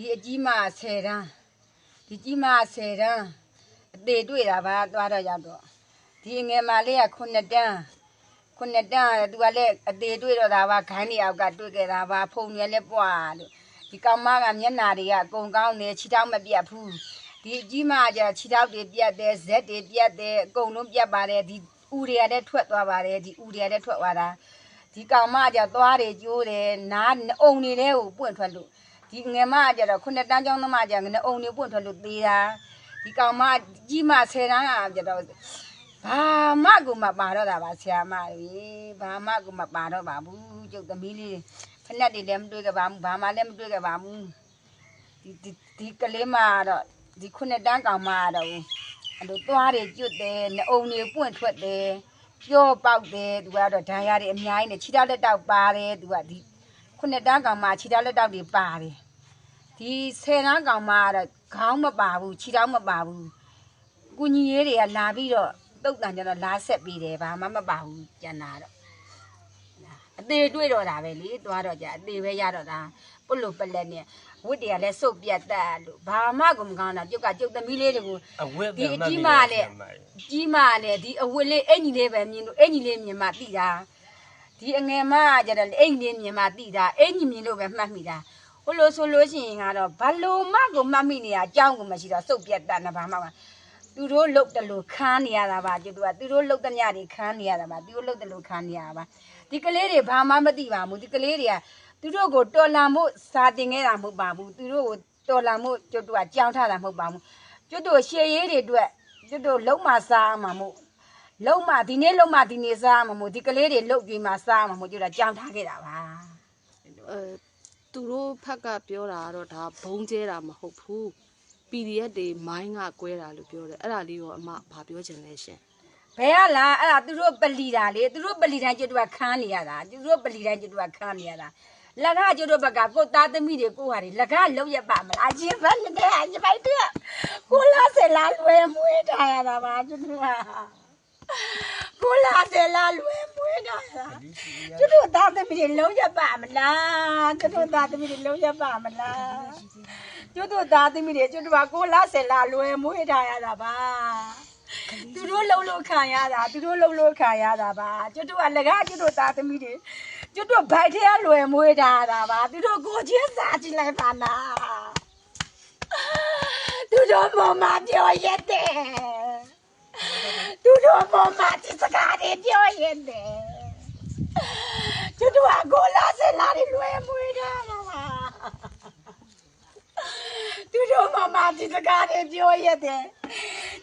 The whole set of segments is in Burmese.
ဒီအကြီးမ10တန်းဒီကြီးမ10တန်းအသေးတွေ့တာပါသွားတော့ရောက်တော့ဒီငယ်မလေးက9တန်း9တန်းသူကလည်းအသေးတွေ့တော့တာပါခိုင်းနေအောက်ကတွေ့ခဲ့တာပါဖုန်ရလည်းပွားလို့ဒီကောင်မကမျက်နာတွေကအကုန်ကောင်းနေခြေထောက်မပြတ်ဘူးဒီအကြီးမကကျခြေထောက်တွေပြတ်တယ်ဇက်တွေပြတ်တယ်အကုန်လုံးပြတ်ပါတယ်ဒီဥတွေကလည်းထွက်သွားပါတယ်ဒီဥတွေကလည်းထွက်သွားတာဒီကောင်မကကြသွားတယ်ကျိုးတယ်နားအုံနေတဲ့ကိုပွင့်ထွက်လို့ ဒီငယ်မကကြတော့ခုနှစ်တန်းကျောင်းသမားကကြငနေအုံနေပွင့်ထွက်လို့သေးတာဒီကောင်မကြီးမဆယ်တန်းကကြတော့ဘာမှကိုမပါတော့တာပါဆရာမကြီးဘာမှကိုမပါတော့ပါဘူးကျုပ်သမီးလေးဖက်နဲ့တွေလည်းမတွေ့ကြပါဘူးဘာမှလည်းမတွေ့ကြပါဘူးဒီဒီဒီကလေးမကတော့ဒီခုနှစ်တန်းကောင်မကတော့အဲ့လိုသွားတယ်ကျွတ်တယ်နှအုံနေပွင့်ထွက်တယ်ပြောပေါက်တယ်သူကတော့ဒဏ်ရာတွေအများကြီးနဲ့ခြေထောက်လက်တောက်ပါတယ်သူကဒီ ခုနှစ်တန်းကောင်မှခြေထောက်လက်တောက်တွေပါတယ်ဒီဆယ်တန်းကောင်မှကတော့ခေါင်းမပါဘူးခြေထောက်မပါဘူးကုညီရေးတွေကလာပြီးတော့တုတ်တန်ကျတော့လာဆက်ပြီးတယ်ဘာမှမပါဘူးကျန်တာတော့အသေးတွေ့တော့တာပဲလေသွားတော့ကြအသေးပဲရတော့တာပုတ်လို့ပလက်နဲ့ဝတ်တွေကလည်းစုပ်ပြတ်တက်လို့ဘာမှကိုမကောင်းတာကျုပ်ကကျုပ်သမီးလေးတွေကိုအဝတ်ဒီပဲအမှတ်ကြီးမိမတယ်နဲ့ဆရာမကြီးကြီးမနဲ့ဒီအဝတ်လေးအင်ကြီးလေးပဲမြင်လို့အင်ကြီးလေးမြင်မှတိတာ ဒီအငယ်မကကြတော့အင်ကြီးလေးမြင်မှတိတာအင်ကြီးမြင်လို့ပဲမှတ်မိတာဟိုလိုဆိုလို့ရှိရင်ကတော့ဘလို့မကိုမှတ်မိနေရအကြောင်းကိုမရှိတော့စုပ်ပြတ်တတ်နေဘာမှမသူတို့လုတ်တယ်လို့ခန်းနေရတာပါကျသူကသူတို့လုတ်တဲ့ညတွေခန်းနေရတာပါသူတို့လုတ်တယ်လို့ခန်းနေရတာပါဒီကလေးတွေဘာမှမသိပါဘူးဒီကလေးတွေကသူတို့ကိုတော်လန်မှုစာတင်ခဲ့တာမဟုတ်ပါဘူးသူတို့ကိုတော်လန်မှုကျသူကကြောင်းထားတာမဟုတ်ပါဘူးကျတို့ရှေရေးတွေအတွက်ကျွတ်တို့လုံးမစားမှာမို့ လုံးမဒီနေ့လုံးမဒီနေ့စားမှာမို့ဒီကလေးတွေလုတ်ပြီးမှစားမှာမို့ကျွတ်တာကြောင်ထားခဲ့တာပါအဲသူတို့ဖက်ကပြောတာကတော့ဒါဘုံကျဲတာမဟုတ်ဘူး PDF တွေမိုင်းကကွဲတာလို့ပြောတယ်အဲ့ဒါလေးရောအမဘာပြောချင်လဲရှင်ဘယ်ကလားအဲ့ဒါသူတို့ပလီတာလေသူတို့ပလီတိုင်းကျွတ်တို့ကခန်းနေရတာသူတို့ပလီတိုင်းကျွတ်တို့ကခန်းနေရတာလက်ကကျွတ်တို့ဘက်ကကိုယ်သားသမီးတွေကိုဟာတွေလက်ကလုံးရပါမလားအချင်းဘက်နဲ့တဲ့အချင်းပိုက်တဲ့ကိုလာဆယ်လာလွယ်မွေးထားရတာပါကျွတ်တို့က ကိုလာဆယ်လာလွယ်မွေးထားရတာကျွတ်တို့သားသမီးတွေလုံးရပါမလားကျွတ်တို့သားသမီးတွေလုံးရပါမလားကျွတ်တို့သားသမီးတွေကျွတ်တို့ကကိုလာဆယ်လာလွယ်မွေးထားရတာပါသူတို့လုံးလို့ခံရတာသူတို့လုံးလို့ခံရတာပါကျွတ်တို့ကလကားကျွတ်တို့သားသမီးတွေကျွတ်တို့ဘိုက်ထဲကလွယ်မွေးထားတာပါသူတို့ကိုချင်းစားကြည့်လိုက်ပါလားသူတို့မမပြောရတ ယ်သူတို့မမဒီစကားတွေပြောရတယ်ကျွတ်တို့ကကိုလာစလာတွေလွယ်မွေးတာပါသူတို့မမဒီစကားတွေပြောရတယ်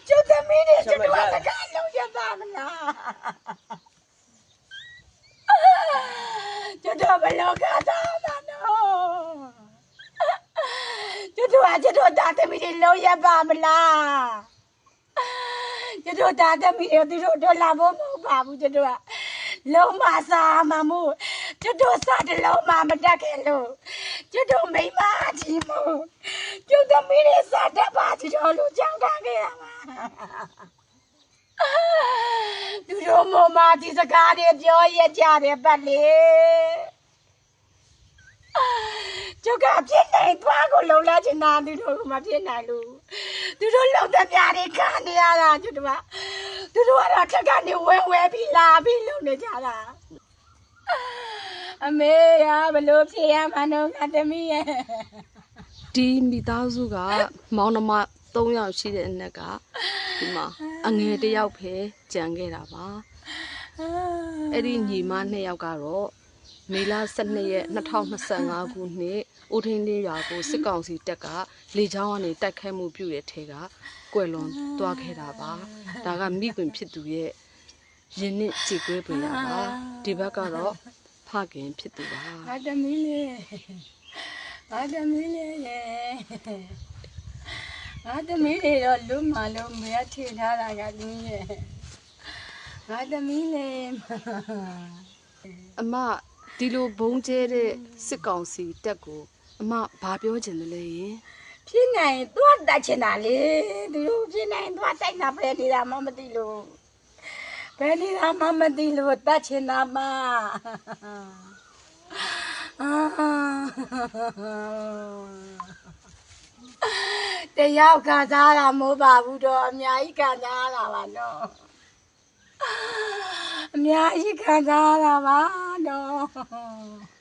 ကျွတ်သမီးတွေကျွတ်တို့ကစကားလုံးရပါမလားကျွတ်တို့ဘယ်လောကသားမနော်ကျွတ်တို့ကကျွတ်တို့တာသမီးတွေလုံးရပါမလား ကျွတ်တို့တာသမီးတွေသူတို့တော့လာဖို့မဟုတ်ပါဘူးကျွတ်တို့ကလုံးမစားမမို့ကျွတ်တို့စားတလုံးမမတက်ခဲ့လို့ကျွတ်တို့မိမကြီးမို့ကျွတ်သမီးတွေစားတတ်ပါချတော်လူကြောင်းထားခဲ့ရမှာသူတို့မမဒီစကားတွေပြောရကြတယ်ပတ်လေ ကျုပ်ကပြစ်နိုင်သွားကိုလုံလာချင်တာသူတို့ကမပြစ်နိုင်လို့သူတို့လုံတဲ့ပြားတွေခံနေရတာကျွတ်တို့ကသူတို့ကတော့ထက်ကနေဝဲဝဲပြီးလာပြီးလုံနေကြတာအမေရဘလို့ဖြစ်ရမှန်းတော့ငါသမီးရဲ့ဒီမိသားစုကမောင်နှမ3ယောက်ရှိတဲ့အနက်ကဒီမှာအငယ်တစ်ယောက်ပဲကြံခဲ့တာပါအဲ့ဒီညီမ2ယောက်ကတော့ မေလ12ရက်2025ခုနှစ်ဦးထင်းလေးရွာကိုစစ်ကောင်စီတပ်ကလေကြောင်းကနေတိုက်ခိုက်မှုပြုတဲ့ထဲကကွယ်လွန်သွားခဲ့တာပါဒါကမိခင်ဖြစ်သူရဲ့ရင်နစ်ကြည်ကွဲပွေရပါဒီဘက်ကတော့ဖခင်ဖြစ်သူပါငါသမီးလေးငါသမီးလေးရဲ့ငါသမီးလေးတော့လူမလုံးမရထင်ထားတာကလူရဲ့ငါသမီးလေးအမ ဒီလိုဘုံကျဲတဲ့စစ်ကောင်စီတက်ကိုအမဘာပြောချင်တယ်လဲယင်ဖြစ်နိုင်သွားတတ်ချင်တာလေသူတို့ဖြစ်နိုင်သွားတိုက်တာပဲနေတာမှမသိလို့ဘယ်နေတာမှမသိလို့တတ်ချင်တာမှအာတယောက်ခံစားရမိုးပါဘူးတော့အများကြီးခံစားရတာပါနော် အများကြီးခံစားရတာပါနော်